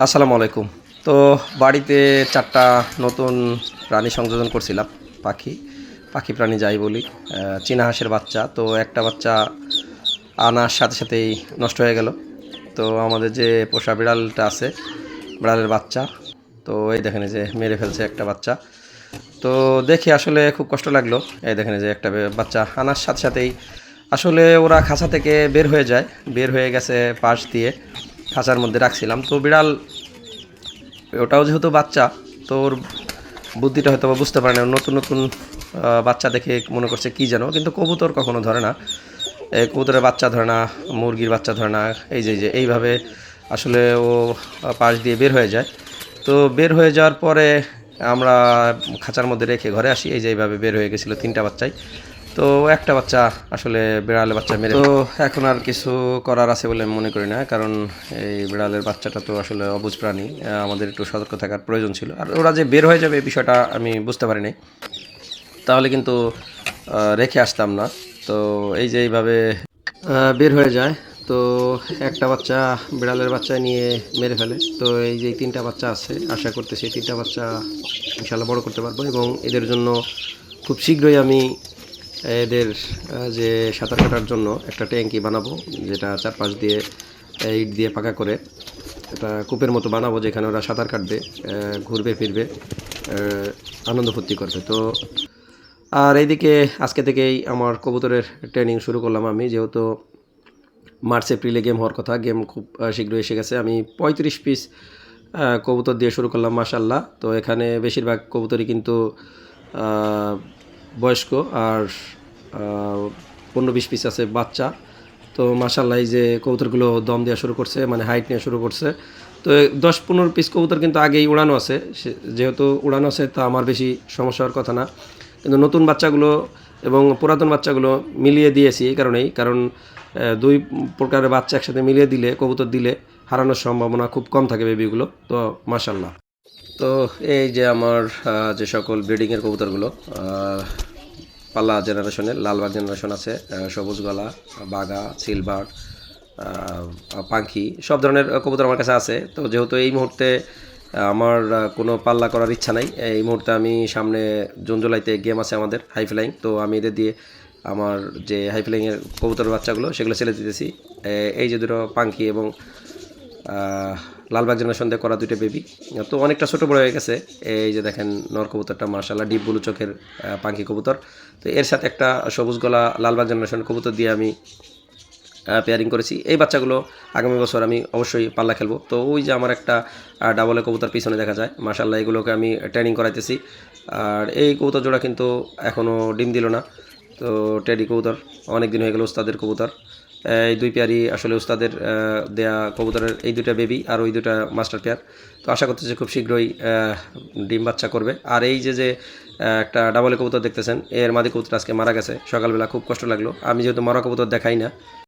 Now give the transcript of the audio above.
আসসালামু আলাইকুম। তো বাড়িতে চারটা নতুন প্রাণী সংযোজন করছিলাম, পাখি। পাখি প্রাণী যাই বলি চীনা হাঁসের বাচ্চা। তো একটা বাচ্চা আনার সাথে সাথেই নষ্ট হয়ে গেল। তো আমাদের যে পোষা বিড়ালটা আছে, বিড়ালের বাচ্চা, তো এই দেখেন যে মেরে ফেলছে একটা বাচ্চা। তো দেখে আসলে খুব কষ্ট লাগল। এই দেখেন যে একটা বাচ্চা আনার সাথে সাথেই আসলে ওরা খাঁচা থেকে বের হয়ে যায়। বের হয়ে গেছে পাশ দিয়ে। খাঁচার মধ্যে রাখছিলাম। তো বিড়াল, ওটাও যেহেতু বাচ্চা, তো ওর বুদ্ধিটা হয়তো বা বুঝতে পারে না। নতুন নতুন বাচ্চা দেখে মনে করছে কি যেন। কিন্তু কবুতর কখনো ধরে না। কবুতরের বাচ্চা ধরে না, মুরগির বাচ্চা ধরে না, এই যে যে, এইভাবে আসলে ও পাশ দিয়ে বের হয়ে যায়। তো বের হয়ে যাওয়ার পরে আমরা খাঁচার মধ্যে রেখে ঘরে আসি। এই যে এইভাবে বের হয়ে গেছিল তিনটা বাচ্চাই। তো একটা বাচ্চা আসলে বিড়ালের বাচ্চা মেরে তো এখন আর কিছু করার আছে বলে আমি মনে করি না কারণ এই বিড়ালের বাচ্চাটা তো আসলে অবুঝ প্রাণী আমাদের একটু সতর্ক থাকার প্রয়োজন ছিল। আর ওরা যে বের হয়ে যাবে এই বিষয়টা আমি বুঝতে পারিনি। তাহলে কিন্তু রেখে আসতাম না। তো এই যে এইভাবে বের হয়ে যায় তো একটা বাচ্চা বিড়ালের বাচ্চা নিয়ে মেরে ফেলে। তো এই যে তিনটা বাচ্চা আছে আশা করতেছি তিনটা বাচ্চা ইনশাল্লাহ বড় করতে পারব এবং এদের জন্য খুব শীঘ্রই আমি এদের যে সাঁতার কাটার জন্য একটা ট্যাঙ্কি বানাবো, যেটা চারপাশ দিয়ে ইট দিয়ে পাকা করে। একটা কূপের মতো বানাবো যেখানে ওরা সাঁতার কাটবে ঘুরবে, ফিরবে আনন্দ ফুর্তি করবে। তো, আর এইদিকে আজকে থেকেই আমার কবুতরের ট্রেনিং শুরু করলাম আমি, যেহেতু মার্চ, এপ্রিলে গেম হওয়ার কথা গেম খুব শীঘ্রই এসে গেছে। আমি পঁয়ত্রিশ পিস কবুতর দিয়ে শুরু করলাম মাসাল্লাহ তো এখানে বেশিরভাগ কবুতরই কিন্তু বয়স্ক আর পনেরো বিশ পিস আছে বাচ্চা। তো মাসাল্লাহ এই যে কবুতরগুলো দম দেওয়া শুরু করছে মানে হাইট নেওয়া শুরু করছে। তো দশ পনেরো পিস কবুতর কিন্তু আগেই উড়ানো আছে। যেহেতু উড়ানো আছে, তা আমার বেশি সমস্যা হওয়ার কথা না। কিন্তু নতুন বাচ্চাগুলো এবং পুরাতন বাচ্চাগুলো মিলিয়ে দিয়েছি এই কারণেই। কারণ দুই প্রকারের বাচ্চা একসাথে মিলিয়ে দিলে, কবুতর দিলে হারানোর সম্ভাবনা খুব কম থাকে বেবিগুলো তো মাসাল্লাহ তো এই যে আমার যে সকল ব্রিডিংয়ের কবুতরগুলো পাল্লা জেনারেশনের লালবাগ জেনারেশন আছে সবুজ গলা বাগা সিলভার পাখি সব ধরনের কবুতর আমার কাছে আছে। তো যেহেতু এই মুহূর্তে আমার কোনো পাল্লা করার ইচ্ছা নাই, এই মুহূর্তে আমি সামনে জুন জুলাইতে গেম আছে আমাদের হাই ফ্লাইং তো আমি এদের দিয়ে আমার যে হাই ফ্লাইংয়ের কবুতর বাচ্চাগুলো, সেগুলো ছেলে দিতেছি। এই যে দুটো পাখি এবং লালবাগ জেনারেশন দিয়ে করা দুইটা বেবি তো অনেকটা ছোট বড় হয়ে গেছে। এই যে দেখেন, নর কবুতরটা মার্শাল্লাহ ডিপ ব্লু চোখের পাখি কবুতর। তো এর সাথে একটা সবুজ গলা লালবাগ জেনারেশন কবুতর দিয়ে আমি পেয়ারিং করেছি। এই বাচ্চাগুলো আগামী বছর আমি অবশ্যই পাল্লা খেলব। তো ওই যে আমার একটা ডাবলে কবুতর পিছনে দেখা যায়। মার্শাল্লাহ এগুলোকে আমি ট্রেনিং করাইতেছি। আর এই কবুতর জোড়া কিন্তু এখনও ডিম দিল না। তো টেডি কবুতর অনেক দিন হয়ে গেল ওস্তাদের কবুতর। এই দুই পেয়ারই আসলে উস্তাদের দেয়া কবুতরের এই দুটা বেবি আর ওই দুটা মাস্টার পেয়ার। তো আশা করতেছি খুব শীঘ্রই ডিম বাচ্চা করবে। আর এই যে যে একটা ডাবলে কবুতর দেখতেছেন, এর মাদি কবুতর আজকে মারা গেছে। সকালবেলা খুব কষ্ট লাগল। আমি যেহেতু মরা কবুতর দেখাই না